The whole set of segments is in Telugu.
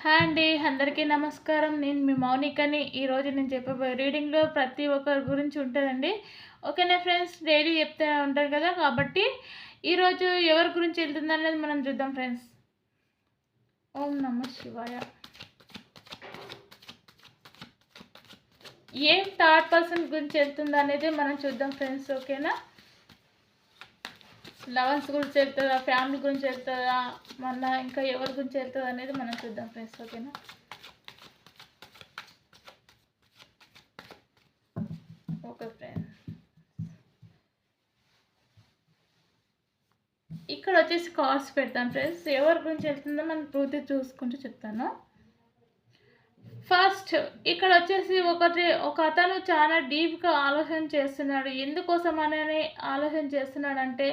హాయ్ అండి అందరికీ నమస్కారం. నేను మీ మౌనికని. ఈరోజు నేను చెప్పబోయే రీడింగ్లో ప్రతి ఒక్కరి గురించి ఉంటుందండి. ఓకేనా ఫ్రెండ్స్? డైలీ చెప్తూ ఉంటారు కదా కాబట్టి ఈరోజు ఎవరి గురించి వెళ్తుంది అనేది మనం చూద్దాం ఫ్రెండ్స్. ఓం నమ శివాయ. ఏం థర్డ్ పర్సన్ గురించి వెళ్తుంది అనేది మనం చూద్దాం ఫ్రెండ్స్. ఓకేనా? లవర్స్ గురించి వెళ్తుందా ఫ్యామిలీ గురించి వెళ్తుందా మన ఇంకా ఎవరి గురించి వెళ్తుంది అనేది మనం చూద్దాం ఫ్రెండ్స్ ఓకేనా? Okay friends. ఇక్కడ వచ్చేసి కార్డ్స్ పెడతాను ఫ్రెండ్స్. ఎవరి గురించి వెళ్తుందో మనం పూర్తి చూసుకుంటూ చెప్తాను. ఫస్ట్ ఇక్కడ వచ్చేసి ఒకటి ఒక అతను చాలా డీప్గా ఆలోచన చేస్తున్నాడు. ఎందుకోసం అనేది ఆలోచన చేస్తున్నాడు అంటే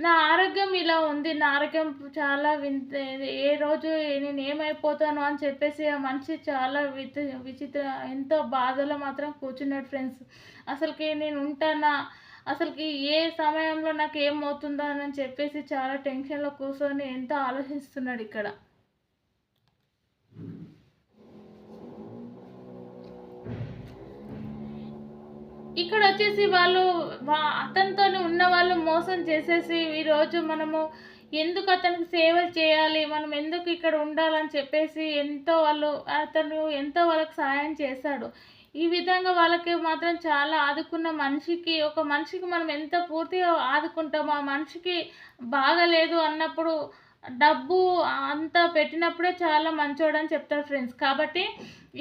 నా ఆరోగ్యం ఇలా ఉంది నా ఆరోగ్యం చాలా వింత ఏ రోజు నేను ఏమైపోతాను అని చెప్పేసి ఆ మనిషి చాలా విత విచిత్ర ఎంతో బాధలో మాత్రం కూర్చున్నాడు ఫ్రెండ్స్. అసలుకి నేను ఉంటానా? అసలుకి ఏ సమయంలో నాకు ఏమవుతుందా అని చెప్పేసి చాలా టెన్షన్లో కూర్చొని ఎంతో ఆలోచిస్తున్నాడు ఇక్కడ. ఇక్కడ వచ్చేసి వాళ్ళు వా- అతనితోనే ఉన్న వాళ్ళు మోసం చేసేసి ఈరోజు మనము ఎందుకు అతనికి సేవ చేయాలి? మనం ఎందుకు ఇక్కడ ఉండాలని చెప్పేసి ఎంతో వాళ్ళు అతను ఎంతో వాళ్ళకి సహాయం చేశాడు. ఈ విధంగా వాళ్ళకి మాత్రం చాలా ఆదుకున్న మనిషికి ఒక మనిషికి మనం ఎంత పూర్తిగా ఆదుకుంటామో ఆ మనిషికి బాగలేదు అన్నప్పుడు డబ్బు అంత పెట్టినప్పుడే చాలా మంచోడని చెప్తారు ఫ్రెండ్స్. కాబట్టి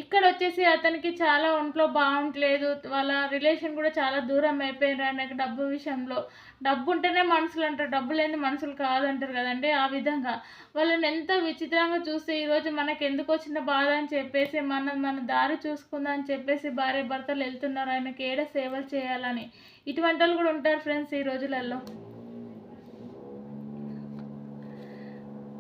ఇక్కడ వచ్చేసి అతనికి చాలా ఒంట్లో బాగుంటలేదు. వాళ్ళ రిలేషన్ కూడా చాలా దూరం అయిపోయారు ఆయనకు డబ్బు విషయంలో. డబ్బు ఉంటేనే మనుషులు అంటారు డబ్బు లేని మనుషులు కాదంటారు కదండి ఆ విధంగా. వాళ్ళని ఎంత విచిత్రంగా చూస్తే ఈరోజు మనకి ఎందుకు వచ్చిన బాధ అని చెప్పేసి మన మన దారి చూసుకుందాం అని చెప్పేసి భార్య భర్తలు వెళ్తున్నారు. ఆయనకి ఏడ సేవలు చేయాలని. ఇటువంటి వాళ్ళు కూడా ఉంటారు ఫ్రెండ్స్ ఈ రోజులలో.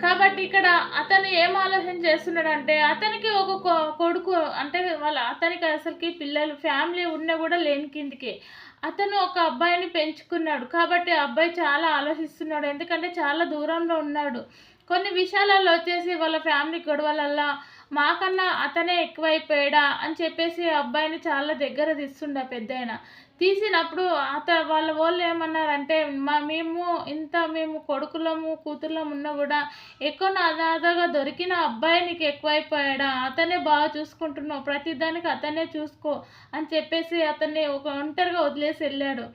కాబట్టి ఇక్కడ అతను ఏం ఆలోచన చేస్తున్నాడు అంటే అతనికి ఒక కొ- కొడుకు అంటే వాళ్ళ అతనికి అసలుకి పిల్లలు ఫ్యామిలీ ఉన్నా కూడా లేని కిందికి. అతను ఒక అబ్బాయిని పెంచుకున్నాడు. కాబట్టి ఆ అబ్బాయి చాలా ఆలోచిస్తున్నాడు. ఎందుకంటే చాలా దూరంలో ఉన్నాడు. కొన్ని విషయాలలో వచ్చేసి వాళ్ళ ఫ్యామిలీ గొడవలల్లా మాకన్నా అతనే ఎక్కువైపోయాడా అని చెప్పేసి అబ్బాయిని చాలా దగ్గర తీస్తుండ పెద్ద తీసినప్పుడు అత వాళ్ళ వాళ్ళు ఏమన్నారంటే మా మేము ఇంత మేము కొడుకులము కూతుర్లము ఉన్నా కూడా ఎక్కువ అనాథగా దొరికిన అబ్బాయి నీకు ఎక్కువైపోయాడా? అతనే బాగా చూసుకుంటున్నావు. ప్రతిదానికి అతనే చూసుకో అని చెప్పేసి అతన్ని ఒక ఒంటరిగా వదిలేసి వెళ్ళాడు.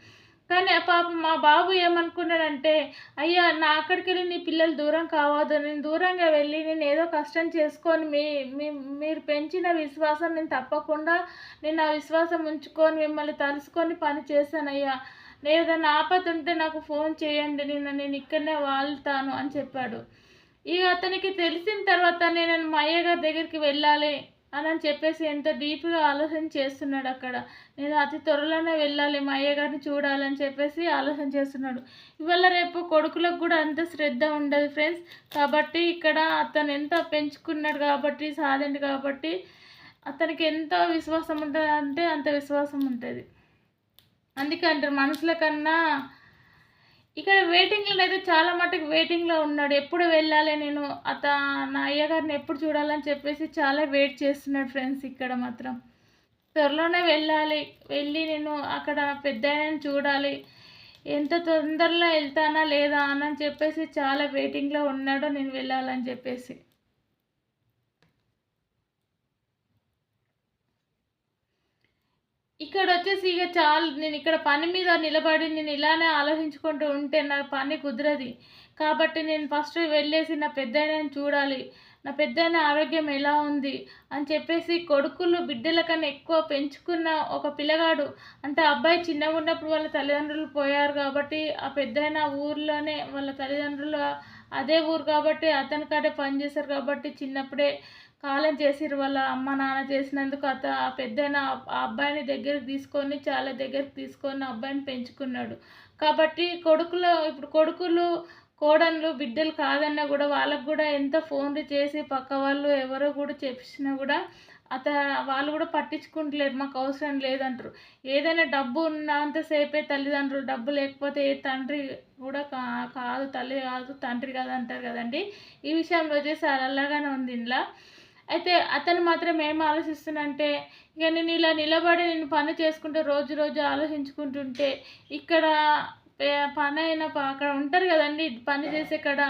కానీ పాపం మా బాబు ఏమనుకున్నాడంటే అయ్యా నా అక్కడికి వెళ్ళి నీ పిల్లలు దూరం కావద్దు. నేను దూరంగా వెళ్ళి నేను ఏదో కష్టం చేసుకొని మీ మీ- మీరు పెంచిన విశ్వాసం నేను తప్పకుండా నేను ఆ విశ్వాసం ఉంచుకొని మిమ్మల్ని తలుసుకొని పని చేశానయ్యా. నేను ఏదైనా ఆపద ఉంటే నాకు ఫోన్ చేయండి. నేను నేను ఇక్కడనే వాళ్తాను అని చెప్పాడు. ఇక అతనికి తెలిసిన తర్వాత నేను మా అయ్య గారి దగ్గరికి వెళ్ళాలి. అని అని చెప్పేసి ఎంతో డీప్గా ఆలోచన చేస్తున్నాడు అక్కడ. నేను అతి త్వరలోనే వెళ్ళాలి మా అయ్యగారిని చూడాలని చెప్పేసి ఆలోచన చేస్తున్నాడు. ఇవాళ రేపు కొడుకులకు కూడా అంత శ్రద్ధ ఉండదు ఫ్రెండ్స్ కాబట్టి ఇక్కడ అతను ఎంత పెంచుకున్నాడు కాబట్టి సాధిండు కాబట్టి అతనికి ఎంత విశ్వాసం ఉంటుంది అంటే అంత విశ్వాసం ఉంటుంది. అందుకే అంటారు మనుషుల కన్నా ఇక్కడ వెయిటింగ్లో అయితే చాలా మటుకు వెయిటింగ్లో ఉన్నాడు. ఎప్పుడు వెళ్ళాలి నేను? అత నా అయ్యగారిని ఎప్పుడు చూడాలని చెప్పేసి చాలా వెయిట్ చేస్తున్నాడు ఫ్రెండ్స్ ఇక్కడ మాత్రం. త్వరలోనే వెళ్ళాలి. వెళ్ళి నేను అక్కడ పెద్ద చూడాలి. ఎంత తొందరలో వెళ్తానా లేదా అని చెప్పేసి చాలా వెయిటింగ్లో ఉన్నాడు నేను వెళ్ళాలని చెప్పేసి. ఇక్కడ వచ్చేసి ఇక చాలు నేను ఇక్కడ పని మీద నిలబడి నేను ఇలానే ఆలోచించుకుంటూ ఉంటే నా పని కుదరది. కాబట్టి నేను ఫస్ట్ వెళ్ళేసి నా పెద్దయినని చూడాలి. నా పెద్దయిన ఆరోగ్యం ఎలా ఉంది అని చెప్పేసి కొడుకులు బిడ్డల కన్నా ఎక్కువ పెంచుకున్న ఒక పిల్లగాడు. అంటే అబ్బాయి చిన్నగా ఉన్నప్పుడు వాళ్ళ తల్లిదండ్రులు పోయారు కాబట్టి ఆ పెద్దయిన ఊర్లోనే వాళ్ళ తల్లిదండ్రులు అదే ఊరు కాబట్టి అతని కాడే పనిచేశారు కాబట్టి చిన్నప్పుడే కాలం చేసిరు వాళ్ళ అమ్మ నాన్న చేసినందుకు అత ఆ పెద్దయిన ఆ అబ్బాయిని దగ్గరికి తీసుకొని చాలా దగ్గరికి తీసుకొని అబ్బాయిని పెంచుకున్నాడు. కాబట్టి కొడుకులు ఇప్పుడు కొడుకులు కోడన్లు బిడ్డలు కాదన్నా కూడా వాళ్ళకు కూడా ఎంత ఫోన్లు చేసి పక్క వాళ్ళు ఎవరో కూడా చెప్పినా కూడా అత వాళ్ళు కూడా పట్టించుకుంటలేరు. మాకు అవసరం లేదంటారు. ఏదైనా డబ్బు ఉన్నంతసేపే తల్లిదండ్రులు డబ్బు లేకపోతే ఏ తండ్రి కూడా కా కాదు తల్లి కాదు తండ్రి కాదు అంటారు కదండి. ఈ విషయంలో వచ్చేసి అలాగానే ఉంది ఇంట్లో అయితే అతను మాత్రం ఏం ఆలోచిస్తున్నంటే ఇక నేను ఇలా నిలబడి నేను పని చేసుకుంటే రోజు రోజు ఆలోచించుకుంటుంటే ఇక్కడ పని అయిన ప- అక్కడ ఉంటారు కదండి పని చేసే కాడ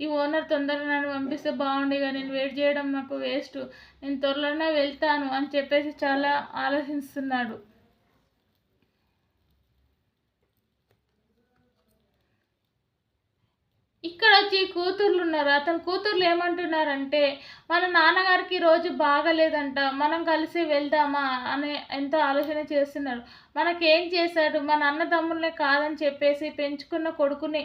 ఈ ఓనర్ తొందరగా నన్ను పంపిస్తే బాగుండేగా ఇక నేను వెయిట్ చేయడం నాకు వేస్ట్ నేను త్వరలోనే వెళ్తాను అని చెప్పేసి చాలా ఆలోచిస్తున్నాడు. ఇక్కడ వచ్చి కూతుర్లు ఉన్నారు అతని కూతుర్లు ఏమంటున్నారంటే మన నాన్నగారికి రోజు బాగలేదంట మనం కలిసి వెళ్దామా? అని ఎంతో ఆలోచన చేస్తున్నారు. మనకేం చేశాడు? మన అన్నదమ్ముల్ని కాదని చెప్పేసి పెంచుకున్న కొడుకుని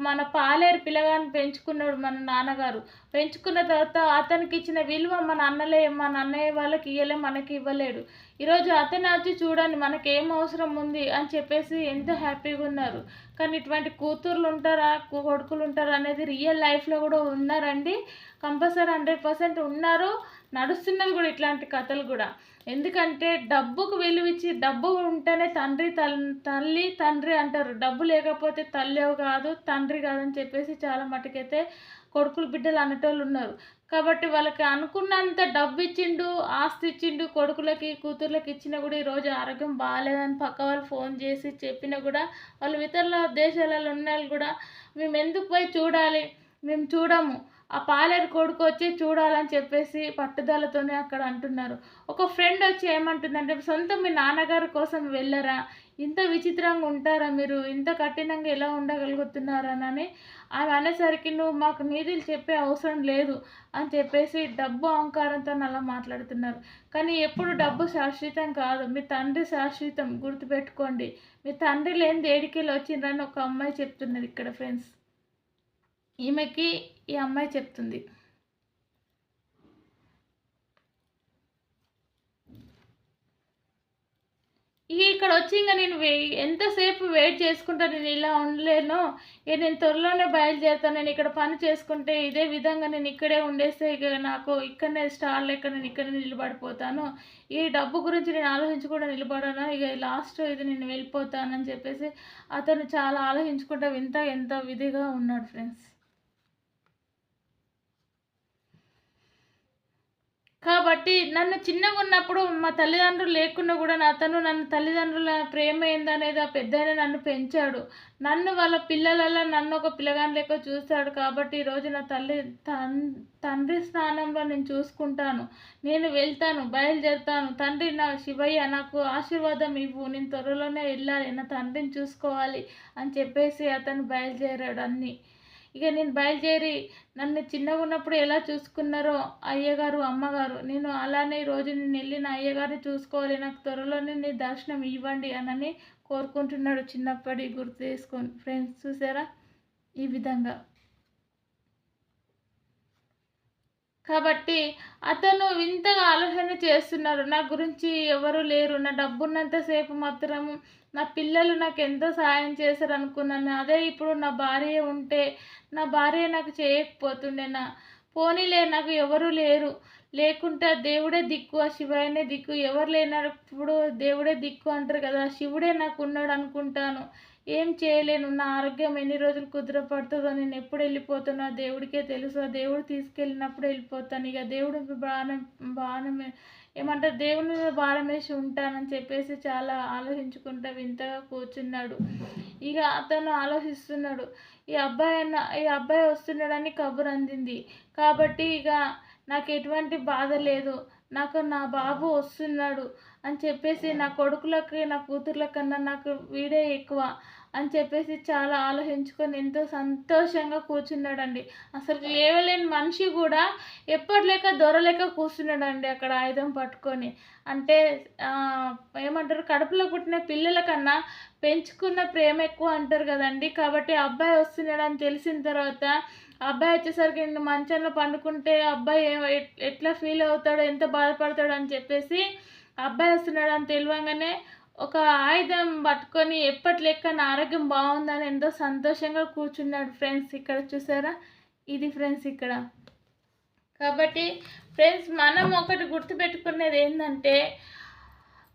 మన పాలేరు పిల్లగాని పెంచుకున్నాడు మన నాన్నగారు. పెంచుకున్న తర్వాత అతనికి ఇచ్చిన విలువ మన అన్నలే మన అన్నయ్య వాళ్ళకి ఇవ్వలే మనకి ఇవ్వలేడు. ఈరోజు అతను వచ్చి చూడండి మనకి ఏం అవసరం ఉంది అని చెప్పేసి ఎంతో హ్యాపీగా ఉన్నారు. కానీ ఇటువంటి కూతుర్లు ఉంటారా కొడుకులు ఉంటారా అనేది రియల్ లైఫ్లో కూడా ఉన్నారండి. కంపల్సరీ హండ్రెడ్ పర్సెంట్ ఉన్నారు. నడుస్తున్నది కూడా ఇట్లాంటి కథలు కూడా. ఎందుకంటే డబ్బుకు విలువ ఇచ్చి డబ్బు ఉంటేనే తండ్రి తల్- తల్లి తండ్రి అంటారు. డబ్బు లేకపోతే తల్లి కాదు తండ్రి కాదని చెప్పేసి చాలా మటుకైతే కొడుకులు బిడ్డలు అనేటోళ్ళు ఉన్నారు. కాబట్టి వాళ్ళకి అనుకున్నంత డబ్బు ఇచ్చిండు ఆస్తి ఇచ్చిండు కొడుకులకి కూతుర్లకి ఇచ్చినా కూడా ఈరోజు ఆరోగ్యం బాగాలేదని పక్క వాళ్ళు ఫోన్ చేసి చెప్పినా కూడా వాళ్ళు ఇతరుల దేశాలలో ఉన్న వాళ్ళు కూడా మేము ఎందుకు పోయి చూడాలి? మేము చూడము. ఆ పాలేరు కొడుకు వచ్చి చూడాలని చెప్పేసి పట్టుదలతోనే అక్కడ అంటున్నారు. ఒక ఫ్రెండ్ వచ్చి ఏమంటుందంటే సొంత మీ నాన్నగారి కోసం వెళ్ళరా? ఇంత విచిత్రంగా ఉంటారా మీరు? ఇంత కఠినంగా ఎలా ఉండగలుగుతున్నారనని ఆమె అనేసరికి నువ్వు మాకు నీతులు చెప్పే అవసరం లేదు అని చెప్పేసి డబ్బు అహంకారంతో అలా మాట్లాడుతున్నారు. కానీ ఎప్పుడు డబ్బు శాశ్వతం కాదు. మీ తండ్రి శాశ్వతం గుర్తుపెట్టుకోండి. మీ తండ్రి లేని దేడికెళ్ళి వచ్చిండ్రని ఒక అమ్మాయి చెప్తున్నది ఇక్కడ ఫ్రెండ్స్. ఈమెకి ఈ అమ్మాయి చెప్తుంది ఇక ఇక్కడ వచ్చి ఇంకా నేను ఎంతసేపు వెయిట్ చేసుకుంటా నేను ఇలా ఉండలేను ఇక నేను త్వరలోనే బయలుదేరుతాను నేను ఇక్కడ పని చేసుకుంటే ఇదే విధంగా నేను ఇక్కడే ఉండేస్తే ఇక నాకు ఇక్కడనే స్టాల్ లెక్క నేను ఇక్కడనే నిలబడిపోతాను. ఈ డబ్బు గురించి నేను ఆలోచించకుండా నిలబడను ఇక లాస్ట్ ఇది నేను వెళ్ళిపోతానని చెప్పేసి అతను చాలా ఆలోచించుకుంటా వింత ఎంత విధిగా ఉన్నాడు ఫ్రెండ్స్. కాబట్టి నన్ను చిన్నగా ఉన్నప్పుడు మా తల్లిదండ్రులు లేకున్నా కూడా నా అతను నన్ను తల్లిదండ్రుల ప్రేమ ఏందనేది ఆ పెద్దయిన నన్ను పెంచాడు. నన్ను వాళ్ళ పిల్లలలో నన్ను ఒక పిల్లగాని లెక్క చూస్తాడు కాబట్టి ఈరోజు నా తల్లి తన్ తండ్రి స్థానంలో నేను చూసుకుంటాను. నేను వెళ్తాను బయలుదేరుతాను. తండ్రి నా శివయ్య నాకు ఆశీర్వాదం ఇవ్వు. నేను త్వరలోనే వెళ్ళాలి. నా తండ్రిని చూసుకోవాలి అని చెప్పేసి అతను బయలుదేరాడు అన్నీ. ఇక నేను బయలుదేరి నన్ను చిన్నగా ఉన్నప్పుడు ఎలా చూసుకున్నారో అయ్యగారు అమ్మగారు నేను అలానే ఈరోజు నేను వెళ్ళి నా అయ్యగారిని చూసుకోవాలి నాకు త్వరలోనే నీ దర్శనం ఇవ్వండి అనని కోరుకుంటున్నాడు చిన్నప్పటి గుర్తు చేసుకొని. ఫ్రెండ్స్ చూసారా? ఈ విధంగా. కాబట్టి అతను వింతగా ఆలోచన చేస్తున్నారు. నా గురించి ఎవరు లేరు. నా డబ్బున్నంతసేపు మాత్రము నా పిల్లలు నాకు ఎంతో సాయం చేశారు అనుకున్నాను అదే ఇప్పుడు నా భార్య ఉంటే నా భార్య నాకు చేయకపోతుండే. నా పోనీలే నాకు ఎవరు లేరు. లేకుంటే ఆ దేవుడే దిక్కు ఆ శివాయనే దిక్కు. ఎవరు లేనప్పుడు దేవుడే దిక్కు అంటారు కదా. శివుడే నాకు ఉన్నాడు అనుకుంటాను. ఏం చేయలేను. నా ఆరోగ్యం ఎన్ని రోజులు కుదిరపడుతుందో నేను ఎప్పుడు వెళ్ళిపోతున్నా. దేవుడికే తెలుసు. దేవుడు తీసుకెళ్ళినప్పుడు వెళ్ళిపోతాను. ఇక దేవుడు బాణం బాణం ఏమంటారు? దేవుని మీద భారం వేసి ఉంటానని చెప్పేసి చాలా ఆలోచించుకుంటా వింతగా కూర్చున్నాడు. ఇక అతను ఆలోచిస్తున్నాడు. ఈ అబ్బాయి అన్న ఈ అబ్బాయి వస్తున్నాడని కబురు అందింది. కాబట్టి ఇక నాకు ఎటువంటి బాధ లేదు. నాకు నా బాబు వస్తున్నాడు. అని చెప్పేసి నా కొడుకులకి నా కూతుర్ల కన్నా నాకు వీడే ఎక్కువ అని చెప్పేసి చాలా ఆలోచించుకొని ఎంతో సంతోషంగా కూర్చున్నాడండి. అసలు లేవలేని మనిషి కూడా ఎప్పటిలేక దొరలేక కూర్చున్నాడండి అక్కడ ఆయుధం పట్టుకొని. అంటే ఏమంటారు కడుపులో పుట్టిన పిల్లల కన్నా పెంచుకున్న ప్రేమ ఎక్కువ అంటారు కదండి. కాబట్టి అబ్బాయి వస్తున్నాడని తెలిసిన తర్వాత అబ్బాయి వచ్చేసరికి మంచంలో పండుకుంటే అబ్బాయి ఎట్- ఎట్లా ఫీల్ అవుతాడో ఎంత బాధపడతాడో అని చెప్పేసి అబ్బాయి వస్తున్నాడు అని తెలియగానే ఒక ఆయుధం పట్టుకొని ఎప్పటి లెక్క నా ఆరోగ్యం బాగుందని ఎంతో సంతోషంగా కూర్చున్నాడు ఫ్రెండ్స్ ఇక్కడ చూసారా? ఇది ఫ్రెండ్స్ ఇక్కడ. కాబట్టి ఫ్రెండ్స్ మనం ఒకటి గుర్తుపెట్టుకునేది ఏంటంటే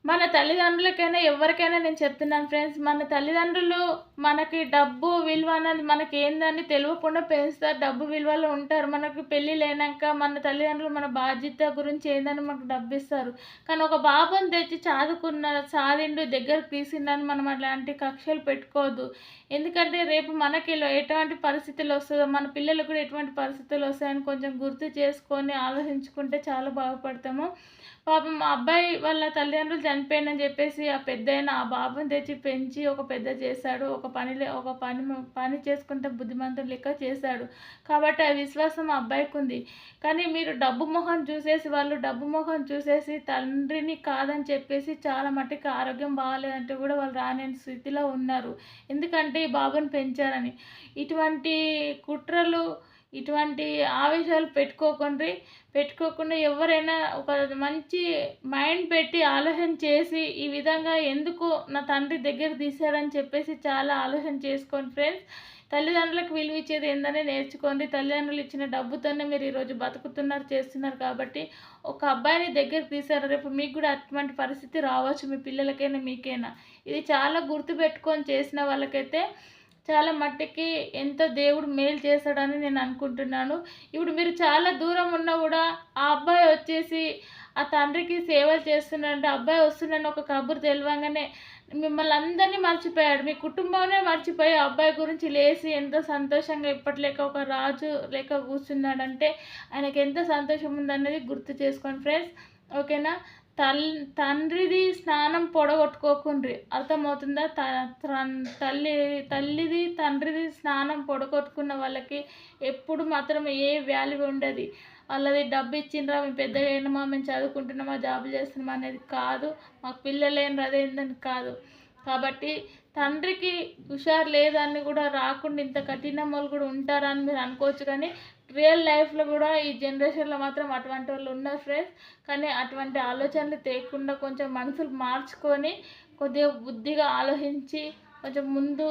మన తల్లిదండ్రులకైనా ఎవరికైనా నేను చెప్తున్నాను ఫ్రెండ్స్ మన తల్లిదండ్రులు మనకి డబ్బు విలువ అనేది మనకి ఏందని తెలియకుండా పెంచుతారు. డబ్బు విలువలో ఉంటారు. మనకి పెళ్ళి లేనాక మన తల్లిదండ్రులు మన బాధ్యత గురించి ఏందని మనకు డబ్బు ఇస్తారు కానీ ఒక బాబుని తెచ్చి చదువుకున్న సాధిండు దగ్గరకు తీసిందని మనం అలాంటి కక్షలు పెట్టుకోవద్దు. ఎందుకంటే రేపు మనకి ఎటువంటి పరిస్థితులు వస్తుందో మన పిల్లలకు కూడా ఎటువంటి పరిస్థితులు వస్తాయని కొంచెం గుర్తు చేసుకొని ఆలోచించుకుంటే చాలా బాగుపడతాము. పాపం మా అబ్బాయి వాళ్ళ తల్లిదండ్రులు చనిపోయినని చెప్పేసి ఆ పెద్దయిన ఆ బాబుని తెచ్చి పెంచి ఒక పెద్ద చేశాడు. ఒక పనిలే ఒక పని పని చేసుకుంటే బుద్ధిమంతుడు లెక్క చేశాడు. కాబట్టి ఆ విశ్వాసం ఆ అబ్బాయికి ఉంది. కానీ మీరు డబ్బు మొహం చూసేసి వాళ్ళు డబ్బు మొహం చూసేసి తండ్రిని కాదని చెప్పేసి చాలా మట్టుకు ఆరోగ్యం బాగాలేదంటే కూడా వాళ్ళు రాని స్థితిలో ఉన్నారు. ఎందుకంటే ఈ బాబుని పెంచారని. ఇటువంటి కుట్రలు ఇటువంటి ఆవేశాలు పెట్టుకోకండి. పెట్టుకోకుండా ఎవరైనా ఒక మంచి మైండ్ పెట్టి ఆలోచన చేసి ఈ విధంగా ఎందుకు నా తండ్రి దగ్గర తీశాడని చెప్పేసి చాలా ఆలోచన చేసుకోండి ఫ్రెండ్స్. తల్లిదండ్రులకు విలువ ఇచ్చేది ఏందని నేర్చుకోండి. తల్లిదండ్రులు ఇచ్చిన డబ్బుతోనే మీరు ఈరోజు బతుకుతున్నారు చేస్తున్నారు కాబట్టి ఒక అబ్బాయిని దగ్గర తీశారు. రేపు మీకు కూడా అటువంటి పరిస్థితి రావచ్చు. మీ పిల్లలకైనా మీకైనా. ఇది చాలా గుర్తుపెట్టుకొని చేసిన వాళ్ళకైతే చాలా మట్టికి ఎంతో దేవుడు మేలు చేస్తాడని నేను అనుకుంటున్నాను. ఇప్పుడు మీరు చాలా దూరం ఉన్నా కూడా ఆ అబ్బాయి వచ్చేసి ఆ తండ్రికి సేవలు చేస్తున్నాడు అబ్బాయి వస్తున్నాడని ఒక కబురు తెలియంగానే మిమ్మల్ని అందరినీ మర్చిపోయాడు. మీ కుటుంబాన్ని మర్చిపోయి అబ్బాయి గురించి లేచి ఎంతో సంతోషంగా ఇప్పట్లేక ఒక రాజు లేక కూర్చున్నాడంటే ఆయనకి ఎంత సంతోషం ఉందన్నది గుర్తు చేసుకోండి ఫ్రెండ్స్. ఓకేనా? తల్ తండ్రిది స్నానం పొడగొట్టుకోకుండ్రి. అర్థమవుతుందా? తల్లి తల్లిది తండ్రిది స్నానం పొడగొట్టుకున్న వాళ్ళకి ఎప్పుడు మాత్రం ఏ వాల్యూ ఉండదు. వాళ్ళది డబ్బు ఇచ్చిండ్రా మేము పెద్దగా అయినామా మేము చదువుకుంటున్నామా జాబులు చేస్తున్నామా అనేది కాదు. మాకు పిల్లలు ఏం రదేందని కాదు. కాబట్టి తండ్రికి హుషారు లేదని కూడా రాకుండా ఇంత కఠిన వాళ్ళు కూడా ఉంటారా అని మీరు అనుకోవచ్చు కానీ రియల్ లైఫ్లో కూడా ఈ జనరేషన్లో మాత్రం అటువంటి వాళ్ళు ఉన్నారు ఫ్రెండ్స్. కానీ అటువంటి ఆలోచనలు తేకుండా కొంచెం మనసులు మార్చుకొని కొద్దిగా బుద్ధిగా ఆలోచించి కొంచెం ముందు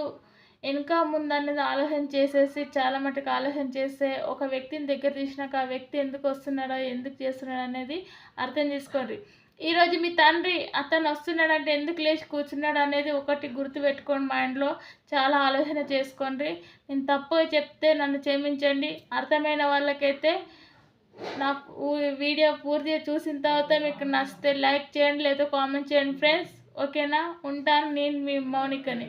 వెనుక ముందు అనేది ఆలోచన చేసేసి చాలా మటుకు ఆలోచన చేస్తే ఒక వ్యక్తిని దగ్గర తీసినాక ఆ వ్యక్తి ఎందుకు వస్తున్నాడో ఎందుకు చేస్తున్నాడో అనేది అర్థం చేసుకోండి. ఈరోజు మీ తండ్రి అతను వస్తున్నాడంటే ఎందుకు లేచి కూర్చున్నాడు అనేది ఒకటి గుర్తుపెట్టుకోండి మైండ్లో. చాలా ఆలోచన చేసుకోండి. నేను తప్పు చెప్తే నన్ను క్షమించండి. అర్థమైన వాళ్ళకైతే నా వీడియో పూర్తిగా చూసిన తర్వాత మీకు నచ్చితే లైక్ చేయండి లేదా కామెంట్ చేయండి ఫ్రెండ్స్. ఓకేనా? ఉంటాను నేను మీ మౌనికని.